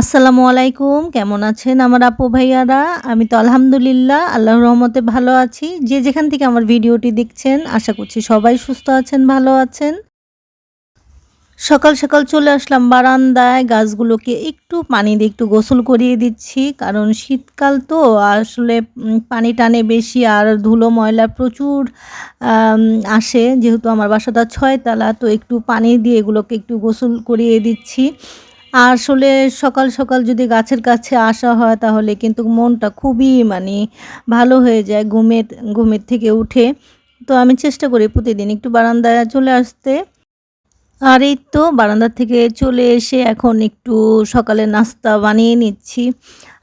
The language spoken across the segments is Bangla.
আসসালামু আলাইকুম, কেমন আছেন আমার আপু ভাইয়ারা? আমি তো আলহামদুলিল্লাহ, আল্লাহর রহমতে ভালো আছি। যে যেখান থেকে আমার ভিডিওটি দেখছেন, আশা করছি সবাই সুস্থ আছেন, ভালো আছেন। সকাল সকাল চলে আসলাম বারান্দায়, গাছগুলোকে একটু পানি দিয়ে একটু গোসল করিয়ে দিচ্ছি। কারণ শীতকাল তো, আসলে পানি টানে বেশি আর ধুলো ময়লা প্রচুর আসে। যেহেতু আমার বাসাটা ছয়তলা, তো একটু পানি দিয়ে এগুলোকে একটু গোসল করিয়ে দিচ্ছি। আসলে সকাল সকাল যদি গাছের কাছে আসা হয়, তাহলে কিন্তু মনটা খুবই মানে ভালো হয়ে যায় ঘুমের ঘুমের থেকে উঠে। তো আমি চেষ্টা করি প্রতিদিন একটু বারান্দায় চলে আসতে। আর এই তো বারান্দা থেকে চলে এসে এখন একটু সকালে নাস্তা বানিয়ে নিচ্ছি।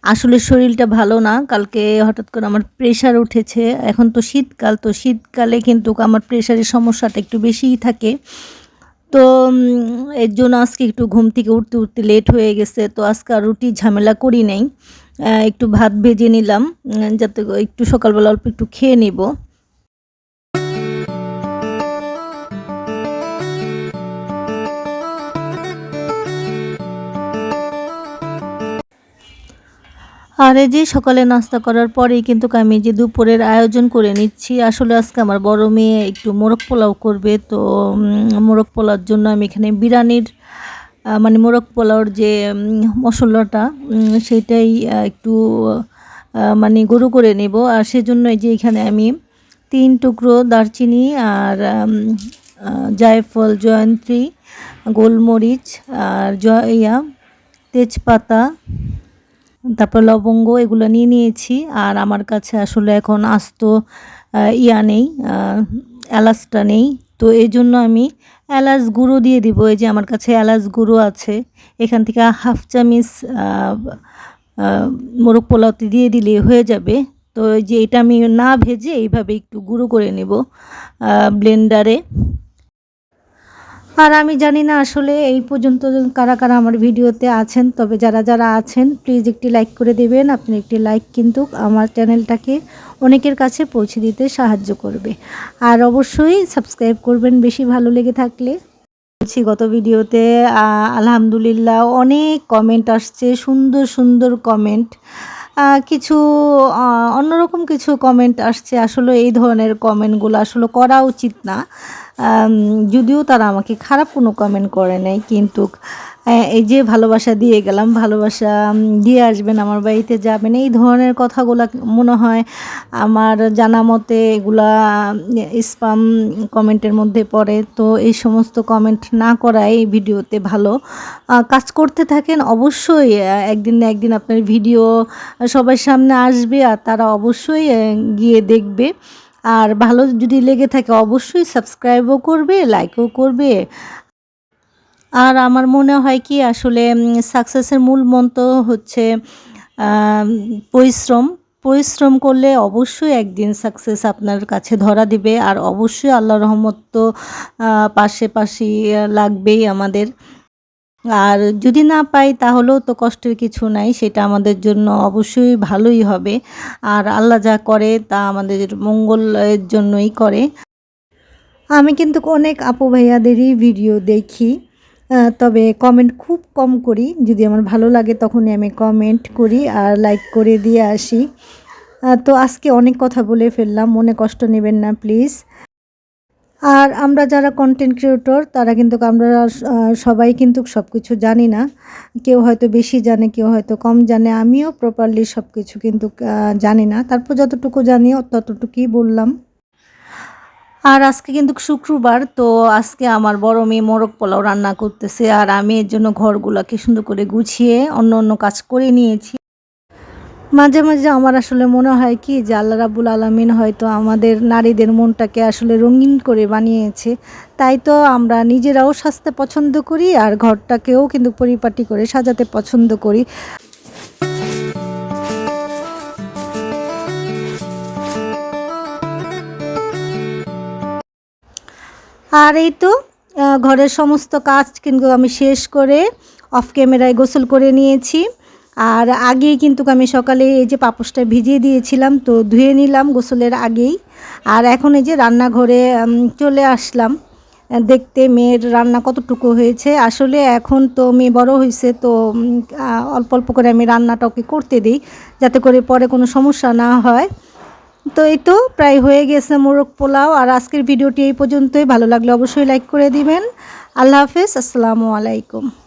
আসলে শরীরটা ভালো না, কালকে হঠাৎ করে আমার প্রেশার উঠেছে। এখন তো শীতকাল, তো শীতকালে কিন্তু আমার প্রেশারের সমস্যাটা একটু বেশিই থাকে। তো এর জন্য আজকে একটু ঘুম থেকে উঠতে উঠতে লেট হয়ে গেছে, তো আজকে আর রুটি ঝামেলা করি নাই। একটু ভাত ভেজে নিলাম যাতে একটু সকালবেলা অল্প একটু খেয়ে নিব। আর এই যে সকালে নাস্তা করার পরেই কিন্তু আমি যে দুপুরের আয়োজন করে নিচ্ছি, আসলে আজকে আমার বড় মেয়ে একটু মোরগ পোলাও করবে। তো মোরগ পোলাওর জন্য আমি এখানে বিরিয়ানির মানে মোরগ পোলাওর যে মশলাটা সেটাই একটু মানে গরু করে নেব। আর সেজন্য এই যে এখানে আমি তিন টুকরো দারচিনি আর জায়ফল জয়ন্ত্রী গোলমরিচ আর জয়, তেজপাতা তারপর লবঙ্গ, এগুলো নিয়ে নিয়েছি। আর আমার কাছে আসলে এখন আস্ত ইয়া নেই এলাচটা নেই। তো এই জন্য আমি এলাচ গুঁড়ো দিয়ে দিব। এই যে আমার কাছে এলাচ গুঁড়ো আছে, এখান থেকে হাফ চামিচ মোরগ পোলাওতে দিয়ে দিলে হয়ে যাবে। তো যে এটা আমি না ভেজে এইভাবে একটু গুঁড়ো করে নেব ব্লেন্ডারে। আর আমি জানি না আসলে এই পর্যন্ত কারা কারা আমার ভিডিওতে আছেন, তবে যারা যারা আছেন প্লিজ একটি লাইক করে দেবেন। আপনি একটি লাইক কিন্তু আমার চ্যানেলটাকে অনেকের কাছে পৌঁছে দিতে সাহায্য করবে। আর অবশ্যই সাবস্ক্রাইব করবেন বেশি ভালো লেগে থাকলে। বলছি, গত ভিডিওতে আলহামদুলিল্লাহ অনেক কমেন্ট আসছে, সুন্দর সুন্দর কমেন্ট কিছু অন্যরকম কিছু কমেন্ট আসছে। আসলে এই ধরনের কমেন্টগুলো আসলে করা উচিত না। যদিও তারা আমাকে খারাপ কোনো কমেন্ট করে নাই, কিন্তু এই যে ভালোবাসা দিয়ে গেলাম, ভালোবাসা দিয়ে আসবেন আমার বাড়িতে যাবেন, এই ধরনের কথাগুলো মনে হয় আমার জানা মতে এগুলা স্পাম কমেন্টের মধ্যে পড়ে। তো এই সমস্ত কমেন্ট না করাই এই ভিডিওতে ভালো। কাজ করতে থাকেন অবশ্যই একদিন না একদিন আপনার ভিডিও সবার সামনে আসবে আর তারা অবশ্যই গিয়ে দেখবে। আর ভালো যদি লেগে থাকে অবশ্যই সাবস্ক্রাইবও করবে লাইকও করবে। আর আমার মনে হয় কি, আসলে সাকসেসের মূল মন্ত্র হচ্ছে পরিশ্রম। পরিশ্রম করলে অবশ্যই একদিন সাকসেস আপনার কাছে ধরা দিবে। আর অবশ্যই আল্লাহ রহমত তো পাশে পাশে লাগবেই আমাদের। আর যদি না পাই তাহলেও তো কষ্টের কিছু নাই, সেটা আমাদের জন্য অবশ্যই ভালোই হবে। আর আল্লাহ যা করে তা আমাদের মঙ্গলের জন্যই করে। আমি কিন্তু অনেক আপু ভাইয়াদেরই ভিডিও দেখি তবে কমেন্ট খুব কম করি। যদি আমার ভালো লাগে তখনই আমি কমেন্ট করি আর লাইক করে দিয়ে আসি। তো আজকে অনেক কথা বলে ফেললাম, মনে কষ্ট নেবেন না প্লিজ আর আমরা যারা কন্টেন্ট ক্রিয়েটর তারা কিন্তু আমরা সবাই কিন্তু সব কিছু জানি না। কেউ হয়তো বেশি জানে, কেউ হয়তো কম জানে। আমিও প্রপারলি সব কিছু কিন্তু জানি না। তারপর যতটুকু জানি, ততটুকুই বললাম। আর আজকে কিন্তু শুক্রবার, তো আজকে আমার বড় মেয়ে মোরগ পোলাও রান্না করতেছে। আর আমি এর জন্য ঘরগুলোকে সুন্দর করে গুছিয়ে অন্য অন্য কাজ করে নিয়েছি। মাঝে মাঝে আমার আসলে মনে হয় কি যে আল্লাহ রাবুল আলমিন হয়তো আমাদের নারীদের মনটাকে আসলে রঙিন করে বানিয়েছে। তাই তো আমরা নিজেরাও সাজতে পছন্দ করি আর ঘরটাকেও কিন্তু পরিপাটি করে সাজাতে পছন্দ করি। আর এই তো ঘরের সমস্ত কাজ কিন্তু আমি শেষ করে অফ ক্যামেরায় গোসল করে নিয়েছি। আর আগেই কিন্তু আমি সকালে এই যে পাপোশটা ভিজিয়ে দিয়েছিলাম, তো ধুয়ে নিলাম গোসলের আগেই। আর এখন এই যে রান্নাঘরে চলে আসলাম। দেখতে মেয়ের রান্না কতটুকু হয়েছে। আসলে এখন তো মেয়ে বড় হয়েছে তো অল্প অল্প করে আমি রান্নাটা ওকে করতে দিই, যাতে করে পরে কোনো সমস্যা না হয়। তো এই তো প্রায় হয়ে গেছে মোরগ পোলাও, আর আজকের ভিডিওটি এই পর্যন্তই। ভালো লাগলে অবশ্যই লাইক করে দিবেন। আল্লাহ হাফেজ, আসসালামু আলাইকুম।